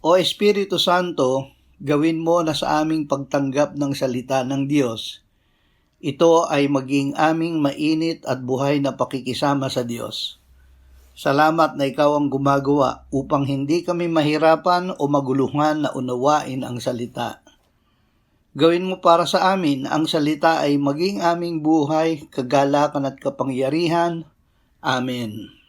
O Espiritu Santo, gawin mo na sa aming pagtanggap ng salita ng Diyos. Ito ay maging aming mainit at buhay na pakikisama sa Diyos. Salamat na ikaw ang gumagawa upang hindi kami mahirapan o maguluhan na unawain ang salita. Gawin mo para sa amin ang salita ay maging aming buhay, kagalakan at kapangyarihan. Amen.